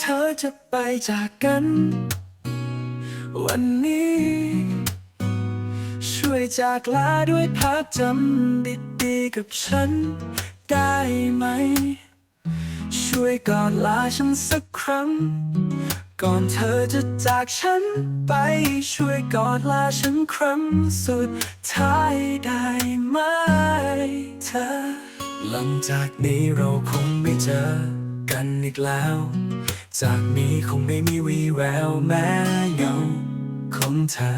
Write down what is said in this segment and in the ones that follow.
เธอจะไปจากกัน วันนี้ ช่วยจากลาด้วยภาพจำดีๆกับฉัน ได้ไหม ช่วยกอดลาฉันสักครั้ง ก่อนเธอจะจากฉันไป ช่วยกอดลาฉันครั้งสุดท้ายได้ไหมเธอ หลังจากนี้เราคงไม่เจอ กันอีกแล้ว จากนี้คงไม่มีวีแววแม้เงาของเธอ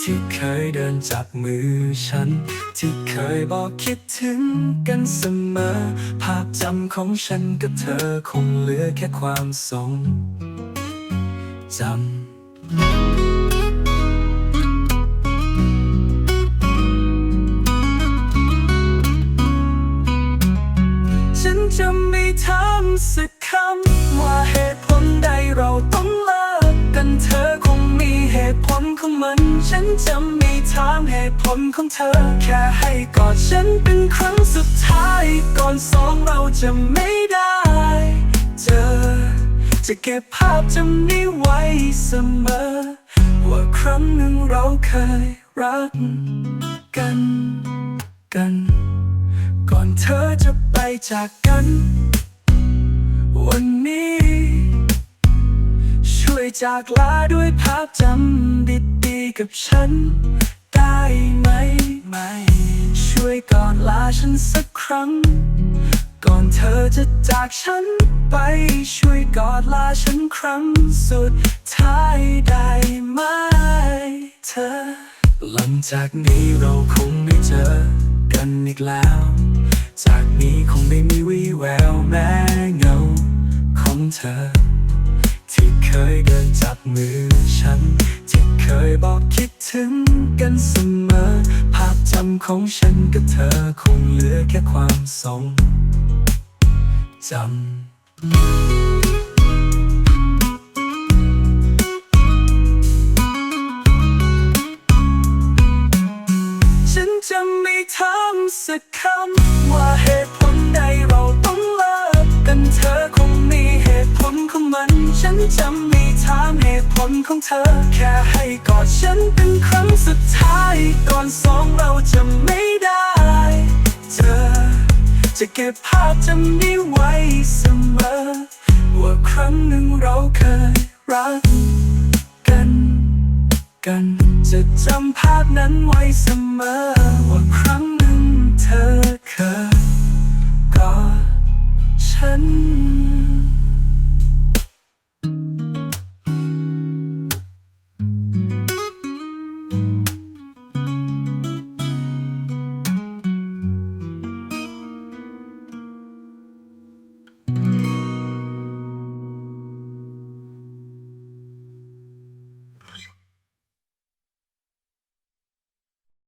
ที่เคยเดินจับมือฉัน ที่เคยบอกคิดถึงกันเสมอ ภาพจำของฉันกับเธอคงเหลือแค่ความทรงจำ สักคำว่าเหตุผลใดเราต้องเลิกกันเธอคงมีเหตุผลของมัน ฉันจะไม่ถามเหตุผลของเธอ แค่ให้กอดฉันเป็นครั้งสุดท้าย ก่อนสองเราจะไม่ได้เจอ จะเก็บภาพจำนี้ไว้เสมอ ว่าครั้งหนึ่งเราเคยรักกันกัน ก่อนเธอจะไปจากกัน วันนี้ ช่วยจากลาด้วยภาพจำดีๆกับฉัน ได้ไหมไหม ช่วยก่อนลาฉันสักครั้ง ก่อนเธอจะจากฉันไปช่วยกอดลาฉันครั้งสุดท้ายได้ไหมเธอ หลังจากนี้เราคงไม่เจอกันอีกแล้ว จากนี้คงไม่มีวี่แววแม้ เงาของเธอ ที่เคยเดินจับมือฉัน ที่เคยบอกคิดถึงกันเสมอ ภาพจำของฉันกับเธอคงเหลือแค่ความทรงจำฉันจะไม่ถามสักค จะม่ถามเหตุผลของเธอ แค่ให้กอดฉันเป็นครั้งสุดท้าย ก่อนสองเราจะไม่ได้เจอจะเก็บภาพจำนี้ไว้เสมอ ว่าครั้งหนึ่งเราเคยรักกัน กันจะจำภาพนั้นไว้เสมอ ว่าครั้งหนึ่งเธอ